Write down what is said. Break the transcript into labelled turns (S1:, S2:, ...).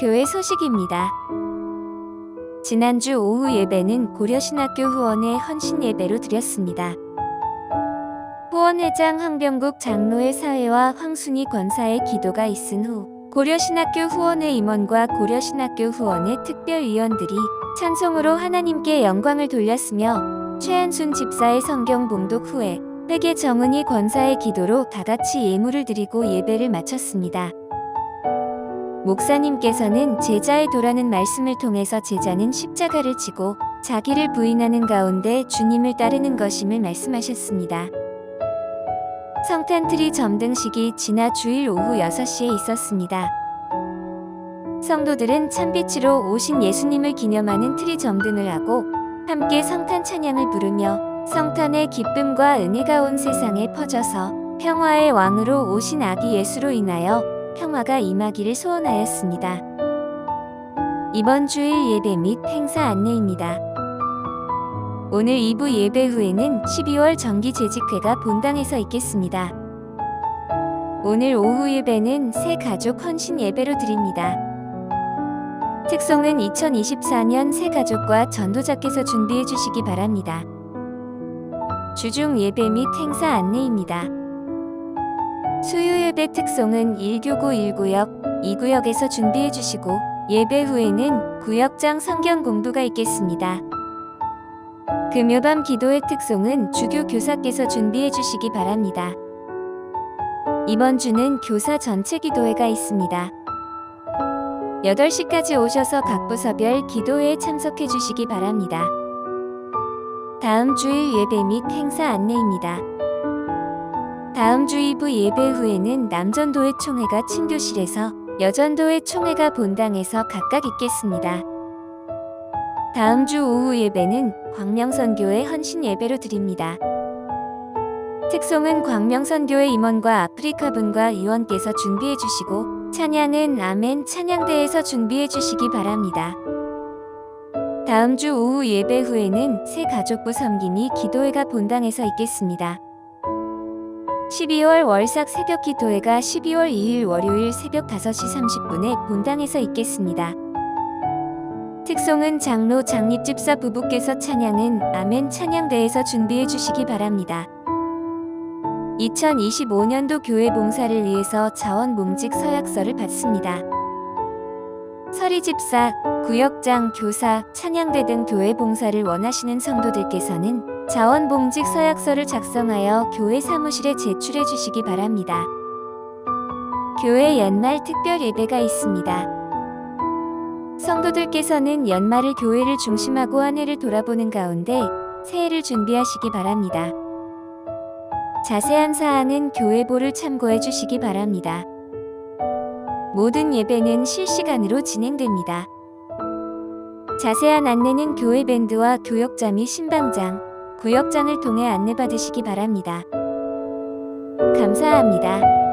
S1: 소식입니다. 지난주 오후 예배는 고려신학교 후원의 헌신 예배로 드렸습니다. 후원회장 황병국 장로의 사회와 황순희 권사의 기도가 있은 후 고려신학교 후원회 임원과 고려신학교 후원의 특별위원들이 찬송으로 하나님께 영광을 돌렸으며 최한순 집사의 성경 봉독 후에 회계 정은희 권사의 기도로 다 같이 예물을 드리고 예배를 마쳤습니다. 목사님께서는 제자의 도라는 말씀을 통해서 제자는 십자가를 지고 자기를 부인하는 가운데 주님을 따르는 것임을 말씀하셨습니다. 성탄 트리 점등식이 지나 주일 오후 6시에 있었습니다. 성도들은 찬빛으로 오신 예수님을 기념하는 트리 점등을 하고 함께 성탄 찬양을 부르며 성탄의 기쁨과 은혜가 온 세상에 퍼져서 평화의 왕으로 오신 아기 예수로 인하여 평화가 임하기를 소원하였습니다. 이번 주일 예배 및 행사 안내입니다. 오늘 2부 예배 후에는 12월 정기 재직회가 본당에서 있겠습니다. 오늘 오후 예배는 새 가족 헌신 예배로 드립니다. 특송은 2024년 새 가족과 전도자께서 준비해 주시기 바랍니다. 주중 예배 및 행사 안내입니다. 수요 예배 특송은 1교구 1구역, 2구역에서 준비해 주시고 예배 후에는 구역장 성경 공부가 있겠습니다. 금요밤 기도회 특송은 주교 교사께서 준비해 주시기 바랍니다. 이번 주는 교사 전체 기도회가 있습니다. 8시까지 오셔서 각 부서별 기도회에 참석해 주시기 바랍니다. 다음 주일 예배 및 행사 안내입니다. 다음 주 2부 예배 후에는 남전도회 총회가 친교실에서 여전도회 총회가 본당에서 각각 있겠습니다. 다음 주 오후 예배는 광명선교회 헌신 예배로 드립니다. 특송은 광명선교회 임원과 아프리카 분과 의원께서 준비해 주시고 찬양은 아멘 찬양대에서 준비해 주시기 바랍니다. 다음 주 오후 예배 후에는 새 가족부 섬김이 기도회가 본당에서 있겠습니다. 12월 월삭 새벽 기도회가 12월 2일 월요일 새벽 5시 30분에 본당에서 있겠습니다. 특송은 장로 장립집사 부부께서 찬양은 아멘 찬양대에서 준비해 주시기 바랍니다. 2025년도 교회 봉사를 위해서 자원봉직 서약서를 받습니다. 서리집사, 구역장, 교사, 찬양대 등 교회 봉사를 원하시는 성도들께서는 자원봉직 서약서를 작성하여 교회 사무실에 제출해 주시기 바랍니다. 교회 연말 특별 예배가 있습니다. 성도들께서는 연말을 교회를 중심하고 한 해를 돌아보는 가운데 새해를 준비하시기 바랍니다. 자세한 사항은 교회보를 참고해 주시기 바랍니다. 모든 예배는 실시간으로 진행됩니다. 자세한 안내는 교회 밴드와 교역자 및 신방장, 구역장을 통해 안내받으시기 바랍니다. 감사합니다.